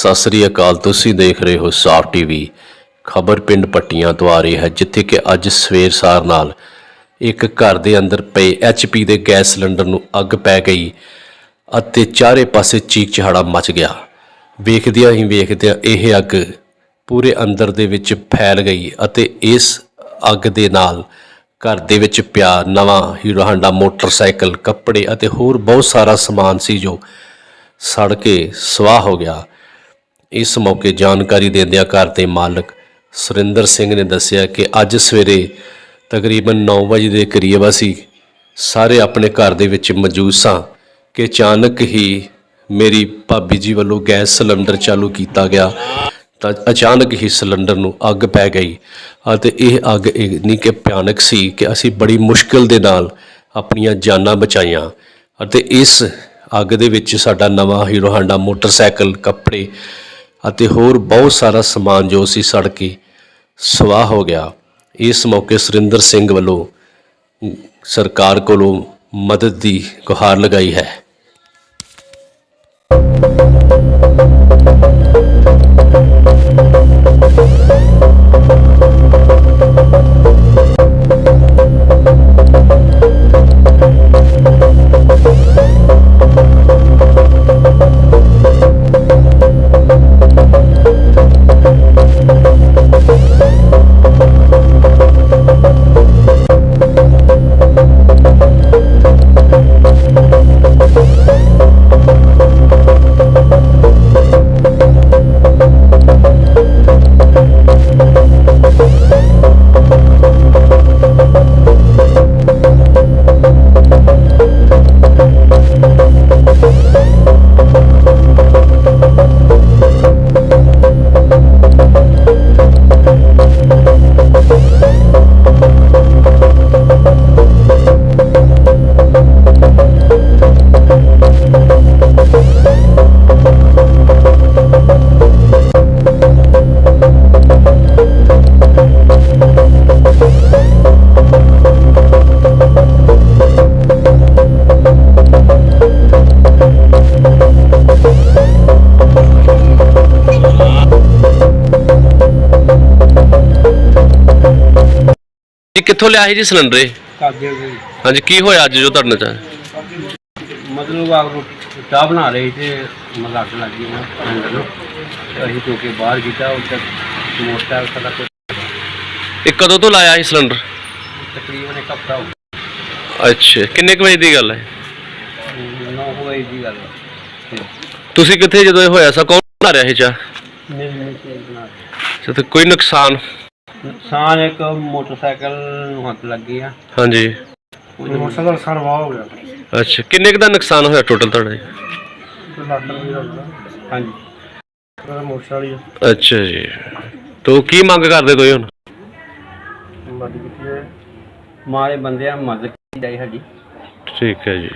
ਸਤਿ ਸ੍ਰੀ ਅਕਾਲ, ਤੁਸੀਂ ਦੇਖ ਰਹੇ ਹੋ ਸਾਫ਼ ਟੀਵੀ। ਖਬਰ ਪਿੰਡ ਪੱਟੀਆਂ ਤੋਂ ਆ ਰਹੀ ਹੈ, ਜਿੱਥੇ ਕਿ ਅੱਜ ਸਵੇਰ ਸਾਰ ਨਾਲ ਇੱਕ ਘਰ ਦੇ ਅੰਦਰ ਪਏ ਐਚਪੀ ਦੇ ਗੈਸ ਸਿਲੰਡਰ ਨੂੰ ਅੱਗ ਪੈ ਗਈ ਅਤੇ ਚਾਰੇ ਪਾਸੇ ਚੀਕ ਚਿਹਾੜਾ ਮਚ ਗਿਆ। ਵੇਖਦਿਆਂ ਹੀ ਵੇਖਦਿਆਂ ਇਹ ਅੱਗ ਪੂਰੇ ਅੰਦਰ ਦੇ ਵਿੱਚ ਫੈਲ ਗਈ ਅਤੇ ਇਸ ਅੱਗ ਦੇ ਨਾਲ ਘਰ ਦੇ ਵਿੱਚ ਪਿਆ ਨਵਾਂ ਹੀਰੋ ਹਾਂਡਾ ਮੋਟਰਸਾਈਕਲ, ਕੱਪੜੇ ਅਤੇ ਹੋਰ ਬਹੁਤ ਸਾਰਾ ਸਮਾਨ ਸੀ ਜੋ ਸੜ ਕੇ ਸਵਾਹ ਹੋ ਗਿਆ। ਇਸ ਮੌਕੇ ਜਾਣਕਾਰੀ ਦਿੰਦਿਆਂ ਘਰ ਦੇ ਮਾਲਕ ਸੁਰਿੰਦਰ ਸਿੰਘ ਨੇ ਦੱਸਿਆ ਕਿ ਅੱਜ ਸਵੇਰੇ ਤਕਰੀਬਨ 9 ਵਜੇ ਦੇ ਕਰੀਬ ਅਸੀਂ ਸਾਰੇ ਆਪਣੇ ਘਰ ਦੇ ਵਿੱਚ ਮੌਜੂਦ ਸਾਂ ਕਿ ਅਚਾਨਕ ਹੀ ਮੇਰੀ ਭਾਬੀ ਜੀ ਵੱਲੋਂ ਗੈਸ ਸਿਲੰਡਰ ਚਾਲੂ ਕੀਤਾ ਗਿਆ ਤਾਂ ਅਚਾਨਕ ਹੀ ਸਿਲੰਡਰ ਨੂੰ ਅੱਗ ਪੈ ਗਈ ਅਤੇ ਇਹ ਅੱਗ ਇੰਨੀ ਕਿ ਭਿਆਨਕ ਸੀ ਕਿ ਅਸੀਂ ਬੜੀ ਮੁਸ਼ਕਲ ਦੇ ਨਾਲ ਆਪਣੀਆਂ ਜਾਨਾਂ ਬਚਾਈਆਂ ਅਤੇ ਇਸ ਅੱਗ ਦੇ ਵਿੱਚ ਸਾਡਾ ਨਵਾਂ ਹੀਰੋ ਹਾਂਡਾ ਮੋਟਰਸਾਈਕਲ, ਕੱਪੜੇ ਅਤੇ ਹੋਰ ਬਹੁਤ ਸਾਰਾ ਸਮਾਨ ਜੋ ਸੀ ਸੜ ਕੇ ਸਵਾਹ ਹੋ ਗਿਆ। ਇਸ ਮੌਕੇ ਸੁਰਿੰਦਰ ਸਿੰਘ ਵੱਲੋਂ ਸਰਕਾਰ ਕੋਲੋਂ ਮਦਦ ਦੀ ਗੁਹਾਰ ਲਗਾਈ ਹੈ। ਜੀ ਕਿੱਥੋਂ ਲਿਆ ਸੀ ਜੀ ਸਿਲੰਡਰ ਇਹ? ਹਾਂਜੀ ਕੀ ਹੋਇਆ ਅੱਜ ਜੋ ਤੁਹਾਡੇ ਨਾਲ ਮਤਲਬ ਆਪ ਨੂੰ ਚਾਹ ਬਣਾ ਰਹੇ ਤੇ ਮਤਲਬ ਅੱਗ ਲੱਗ ਗਈ ਨਾ ਸਿਲੰਡਰ ਨੂੰ। ਤੇ ਅਸੀਂ ਤੋਂ ਕੇ ਬਾਹਰ ਕੀਤਾ ਉੱਧਰ ਮੋਟਰਸਾਈਕਲ ਸਾਡਾ ਕੋਈ ਇਹ ਕਦੋਂ ਤੋਂ ਲਾਇਆ ਸੀ ਸਿਲੰਡਰ? ਤਕਰੀਬਨ ਇੱਕ ਹਫ਼ਤਾ ਹੋ ਗਿਆ। ਅੱਛਾ ਕਿੰਨੇ ਕੁ ਵਜੇ ਦੀ ਗੱਲ ਹੈ? 9 ਵਜੇ ਦੀ ਗੱਲ ਹੈ। ਤੁਸੀਂ ਕਿੱਥੇ ਜਦੋਂ ਇਹ ਹੋਇਆ ਸੀ ਕੌਣ ਬਣਾ ਰਿਹਾ ਸੀ ਚਾਹ? ਨਹੀਂ ਨਹੀਂ ਤੇ ਬਣਾ ਰਹੇ। ਅੱਛਾ, ਤੇ ਕੋਈ ਨੁਕਸਾਨ ਨੁਕਸਾਨ ਇੱਕ ਮੋਟਰਸਾਈਕਲ ਨੂੰ ਹੱਥ ਲੱਗ ਗਈ ਆ। ਹਾਂਜੀ। ਮੋਟਰਸਾਈਕਲ ਨੁਕਸਾਨ ਵਾਹ ਹੋ ਗਿਆ। ਅੱਛਾ ਕਿੰਨੇ ਕੁ ਦਾ ਨੁਕਸਾਨ ਹੋਇਆ ਟੋਟਲ ਤੁਹਾਡਾ ਜੀ? ਲੱਖ ਰੁਪਏ ਦਾ ਹਾਂਜੀ। ਮੋਟਰਸਾਈਕਲ ਅੱਛਾ ਜੀ। ਤੋ ਕੀ ਮੰਗ ਕਰਦੇ ਤੁਸੀਂ ਹੁਣ? ਮਦਦ ਕੀਤੀ ਹੈ ਮਾਰੇ ਬੰਦਿਆਂ ਮਦਦ ਕੀਤੀ ਜਾਈ ਸਾਡੀ। ਠੀਕ ਹੈ ਜੀ।